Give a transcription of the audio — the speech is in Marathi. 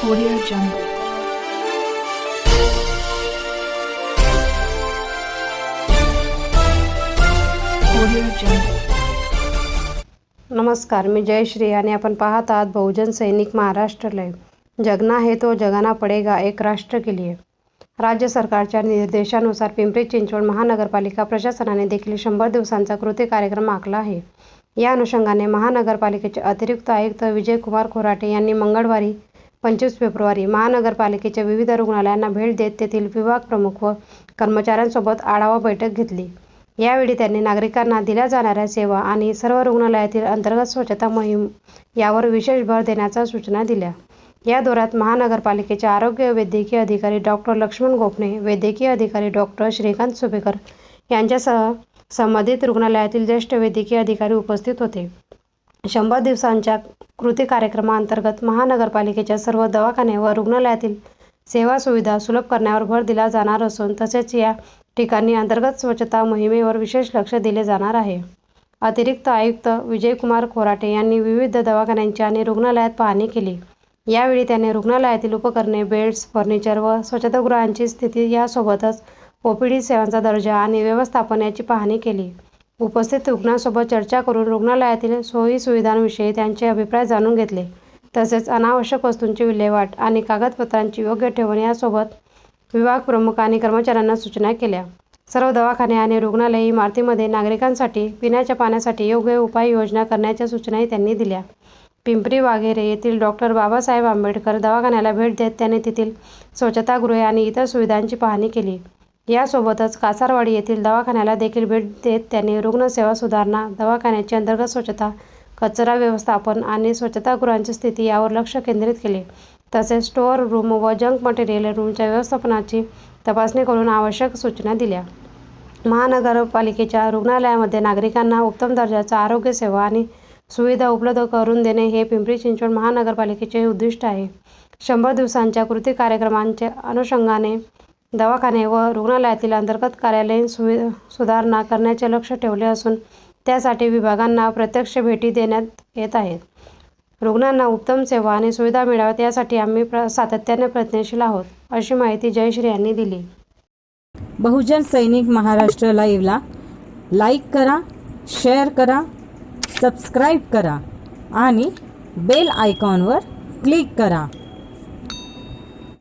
Audio Jungle. Audio Jungle. नमस्कार मी जयश्री आणि आपण पाहत आहात बहुजन सैनिक महाराष्ट्र लाईव्ह जगना हे तो जगाना पडेगा एक राष्ट्र के लिए राज्य सरकारच्या निर्देशानुसार पिंपरी चिंचवड महानगरपालिका प्रशासनाने देखील शंभर दिवसांचा कृती कार्यक्रम आखला आहे या अनुषंगाने महानगरपालिकेचे अतिरिक्त आयुक्त विजयकुमार खोराटे यांनी मंगळवारी पंचवीस फेब्रुवारी महानगरपालिकेच्या विविध रुग्णालयांना भेट देत तेथील विभाग प्रमुख व कर्मचाऱ्यांसोबत आढावा बैठक घेतली. यावेळी त्यांनी नागरिकांना दिल्या जाणाऱ्या सेवा आणि सर्व रुग्णालयातील अंतर्गत स्वच्छता मोहीम यावर विशेष भर देण्याच्या सूचना दिल्या. या दौऱ्यात महानगरपालिकेचे आरोग्य वैद्यकीय अधिकारी डॉक्टर लक्ष्मण गोपणे वैद्यकीय अधिकारी डॉक्टर श्रीकांत सुभेकर यांच्यासह संबंधित रुग्णालयातील ज्येष्ठ वैद्यकीय अधिकारी उपस्थित होते. शंभर दिवसांच्या कृती कार्यक्रमाअंतर्गत महानगरपालिकेच्या सर्व दवाखाने व रुग्णालयातील सेवा सुविधा सुलभ करण्यावर भर दिला जाणार असून तसेच या ठिकाणी अंतर्गत स्वच्छता मोहिमेवर विशेष लक्ष दिले जाणार आहे. अतिरिक्त आयुक्त विजयकुमार खोराटे यांनी विविध दवाखान्यांची आणि रुग्णालयात पाहणी केली. यावेळी त्यांनी रुग्णालयातील उपकरणे बेड्स फर्निचर व स्वच्छतागृहांची स्थिती यासोबतच ओपीडी सेवांचा दर्जा आणि व्यवस्थापन याची पाहणी केली. उपस्थित रुग्णांसोबत चर्चा करून रुग्णालयातील सोयीसुविधांविषयी त्यांचे अभिप्राय जाणून घेतले. तसेच अनावश्यक वस्तूंची विल्हेवाट आणि कागदपत्रांची योग्य ठेवण यासोबत विभाग प्रमुख आणि कर्मचाऱ्यांना सूचना केल्या. सर्व दवाखाने आणि रुग्णालय इमारतीमध्ये नागरिकांसाठी पिण्याच्या पाण्यासाठी योग्य उपाययोजना करण्याच्या सूचनाही त्यांनी दिल्या. पिंपरी वाघेरे येथील डॉक्टर बाबासाहेब आंबेडकर दवाखान्याला भेट देत त्यांनी तेथील स्वच्छतागृहे आणि इतर सुविधांची पाहणी केली. यासोबतच कासारवाडी येथील दवाखान्याला देखील भेट देत त्यांनी रुग्णसेवा सुधारणा दवाखान्याची अंतर्गत स्वच्छता कचरा व्यवस्थापन आणि स्वच्छतागृहांची स्थिती यावर लक्ष केंद्रित केले. तसेच स्टोअर रूम व जंक मटेरियल रूमच्या व्यवस्थापनाची तपासणी करून आवश्यक सूचना दिल्या. महानगरपालिकेच्या रुग्णालयामध्ये नागरिकांना उत्तम दर्जाचा आरोग्यसेवा आणि सुविधा उपलब्ध करून देणे हे पिंपरी चिंचवड महानगरपालिकेचे उद्दिष्ट आहे. शंभर दिवसांच्या कृती कार्यक्रमांच्या अनुषंगाने दवाखाने व रुग्णालयातील अंतर्गत कार्यालयीन सुवि सुधारणा करण्याचे लक्ष ठेवले असून त्यासाठी विभागांना प्रत्यक्ष भेटी देण्यात येत आहेत. रुग्णांना उत्तम सेवा आणि सुविधा मिळाव्यात यासाठी आम्ही प्र सातत्याने प्रयत्नशील आहोत अशी माहिती जयश्री यांनी दिली. बहुजन सैनिक महाराष्ट्र लाईव्हला लाईक करा शेअर करा सबस्क्राईब करा आणि बेल आयकॉनवर क्लिक करा.